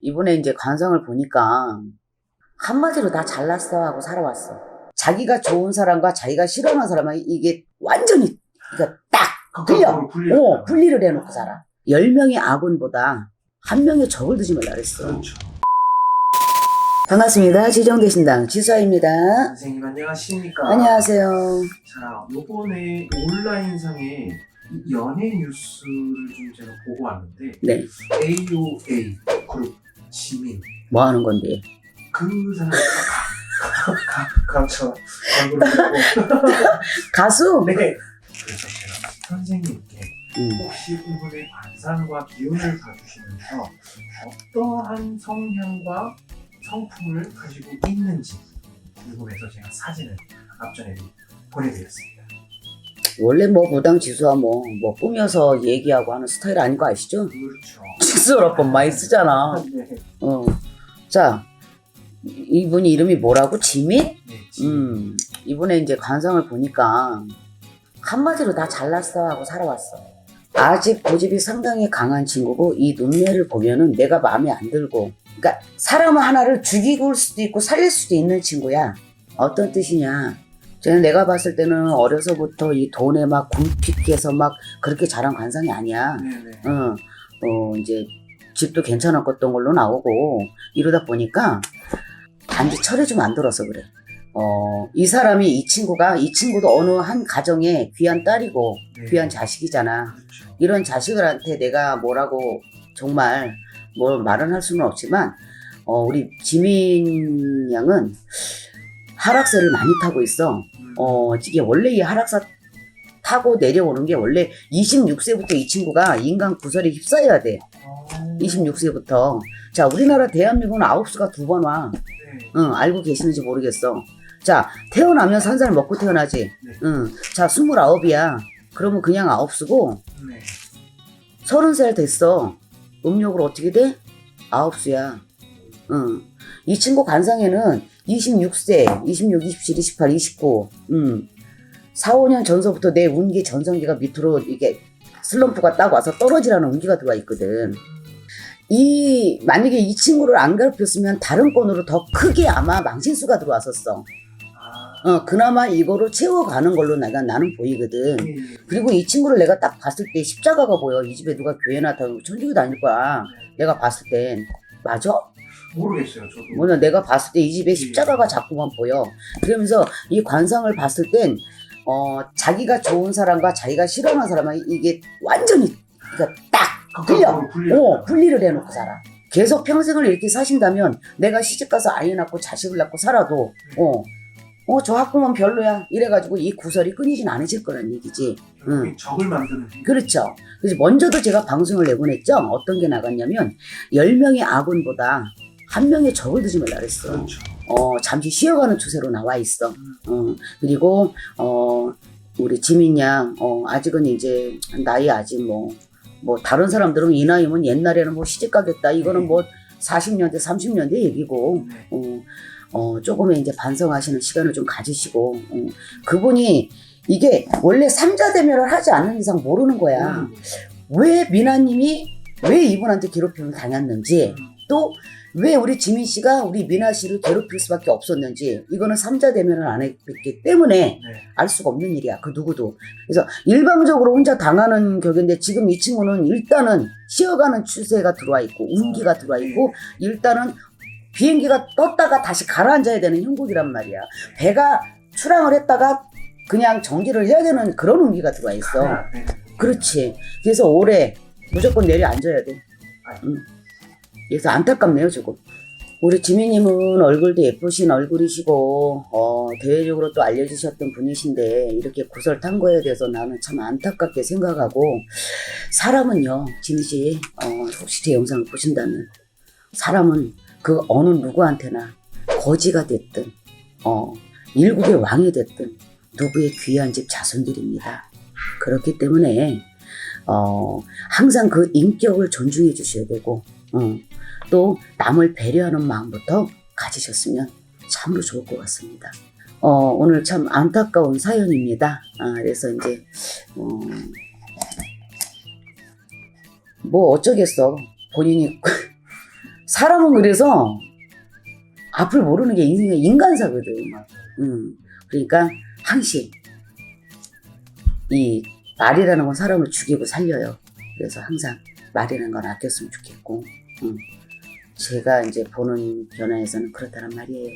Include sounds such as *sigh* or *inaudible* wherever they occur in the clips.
이번에 이제 관상을 보니까 한마디로 다 잘났어 하고 살아왔어. 자기가 좋은 사람과 자기가 싫어하는 사람은 이게 완전히 그러니까 딱 분리를 어, 분리를 해놓고 살아. 열 명의 아군보다 한 명의 적을 두지 말라 그랬어. 그렇죠. 반갑습니다. 지정대신당 지수아입니다. 선생님 안녕하십니까? 안녕하세요. 자, 요번에 온라인상에 이 연예 뉴스를 좀 제가 보고 왔는데 네, AOA 그룹 지민 뭐 하는 건데? 그 사람 그렇죠. 얼굴을 보고 가수? 네. 그래서 제가 선생님께 음. 혹시 이분의 관상과 기운을 봐주시면서 어떠한 성향과 성품을 가지고 있는지 궁금해서 제가 사진을 앞전에 보내드렸습니다. 원래 뭐 무당 지수와 뭐, 뭐 꾸며서 얘기하고 하는 스타일 아닌 거 아시죠? 그렇죠. 지수라고 많이 쓰잖아. 네. 어. 자, 이- 이분이 이름이 뭐라고? 지민? 네, 지민. 음, 이번에 이제 관상을 보니까 한마디로 다 잘났어 하고 살아왔어. 아직 고집이 상당히 강한 친구고 이 눈매를 보면은 내가 마음에 안 들고 그러니까 사람 하나를 죽이고 올 수도 있고 살릴 수도 있는 친구야. 어떤 뜻이냐? 쟤는 내가 봤을 때는 어려서부터 이 돈에 막 굶픽해서 막 그렇게 자란 관상이 아니야. 네네. 어, 어, 이제 집도 괜찮았던 걸로 나오고 이러다 보니까 단지 철이 좀 안 들어서 그래. 어, 이 사람이 이 친구가 이 친구도 어느 한 가정의 귀한 딸이고 네. 귀한 자식이잖아. 그렇죠. 이런 자식들한테 내가 뭐라고 정말 뭘 말은 할 수는 없지만 어, 우리 지민 양은 하락세를 많이 타고 있어. 음. 어, 이게 원래 이 하락사 타고 내려오는 게 원래 26세부터 이 친구가 인간 구설에 휩싸여야 돼. 어, 26세부터. 자, 우리나라 대한민국은 아홉 수가 두 번 와. 네. 응, 알고 계시는지 모르겠어. 자, 태어나면 산살 먹고 태어나지. 네. 응. 자, 스물아홉이야. 그러면 그냥 아홉 수고, 네. 서른 살 됐어. 음력으로 어떻게 돼? 아홉 수야. 응. 이 친구 관상에는 26세, 26, 27, 28, 29, 음. 4, 5년 전서부터 내 운기 전성기가 밑으로 이게 슬럼프가 딱 와서 떨어지라는 운기가 들어와 있거든. 이, 만약에 이 친구를 안 괴롭혔으면 다른 건으로 더 크게 아마 망신수가 들어왔었어. 아. 어, 그나마 이거를 채워가는 걸로 내가 나는 보이거든. 예, 예. 그리고 이 친구를 내가 딱 봤을 때 십자가가 보여. 이 집에 누가 교회나 다니고 천주교 다닐 거야. 내가 봤을 땐. 맞아? 모르겠어요. 저도. 뭐냐, 내가 봤을 때 이 집에 십자가가 자꾸만 보여. 그러면서 이 관상을 봤을 땐, 어, 자기가 좋은 사람과 자기가 싫어하는 사람은 이게 완전히, 그러니까 딱, 극단적으로 분리를 어, 분리를 해놓고 살아. 계속 평생을 이렇게 사신다면 내가 시집가서 아이 낳고 자식을 낳고 살아도, 어, 어, 저 학부모 별로야. 이래가지고 이 구설이 끊이진 않으실 거란 얘기지. 결국엔 적을 만드는 힘. 그렇죠. 그래서 먼저도 제가 방송을 내보냈죠. 어떤 게 나갔냐면, 10명의 아군보다 한 명의 적을 두지 말라 그랬어. 그렇죠. 어, 잠시 쉬어가는 추세로 나와 있어. 어, 그리고, 어, 우리 지민 양, 어, 아직은 이제, 나이 아직 뭐, 뭐, 다른 사람들은 이 나이면 옛날에는 뭐 시집 가겠다. 이거는 뭐, 40년대, 30년대 얘기고, 네. 어, 어, 조금의 이제 반성하시는 시간을 좀 가지시고, 어, 그분이 이게 원래 삼자 대면을 하지 않는 이상 모르는 거야. 음. 왜 미나님이 왜 이분한테 괴롭힘을 당했는지, 또 왜 우리 지민 씨가 우리 미나 씨를 괴롭힐 수밖에 없었는지, 이거는 삼자 대면을 안 했기 때문에 네. 알 수가 없는 일이야. 그 누구도. 그래서 일방적으로 혼자 당하는 격인데 지금 이 친구는 일단은 쉬어가는 추세가 들어와 있고, 운기가 들어와 있고, 일단은 비행기가 떴다가 다시 가라앉아야 되는 형국이란 말이야. 배가 출항을 했다가 그냥 정지를 해야 되는 그런 운기가 들어와 있어. 아, 네. 그렇지. 그래서 올해 무조건 내려앉아야 돼. 응. 그래서 안타깝네요, 지금. 우리 지민님은 얼굴도 예쁘신 얼굴이시고, 어, 대외적으로 또 알려주셨던 분이신데, 이렇게 구설 탄 거에 대해서 나는 참 안타깝게 생각하고, 사람은요, 지민 씨, 어, 혹시 제 영상을 보신다면, 사람은 그 어느 누구한테나 거지가 됐든, 어, 일국의 왕이 됐든, 누구의 귀한 집 자손들입니다. 그렇기 때문에, 어, 항상 그 인격을 존중해 주셔야 되고, 어, 또 남을 배려하는 마음부터 가지셨으면 참으로 좋을 것 같습니다. 어, 오늘 참 안타까운 사연입니다. 아, 그래서 이제, 어, 뭐 어쩌겠어. 본인이 *laughs* 사람은 그래서 앞을 모르는 게 인생의 인간사거든. 음, 그러니까 항상 이 말이라는 건 사람을 죽이고 살려요. 그래서 항상 말이라는 건 아꼈으면 좋겠고, 음, 제가 이제 보는 변화에서는 그렇다는 말이에요.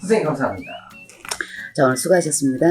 선생님 감사합니다. 자, 오늘 수고하셨습니다.